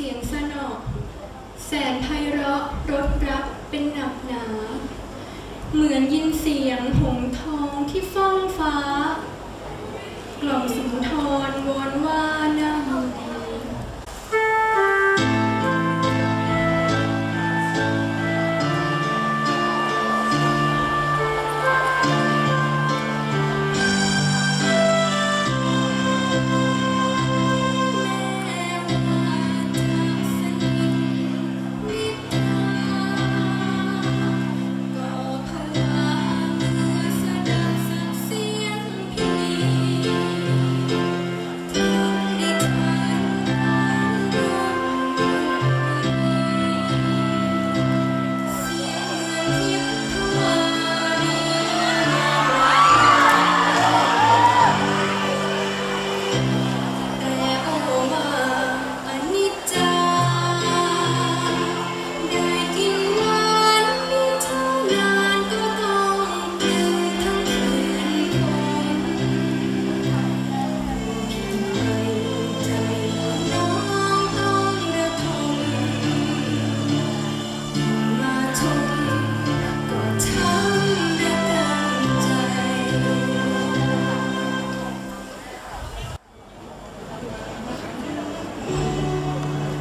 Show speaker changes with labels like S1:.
S1: เสียงสนอแสนไพเราะรดรับเป็นหนับหนา เหมือนยินเสียง หงทองที่ฟ้องฟ้า กล่อมสุนทรวน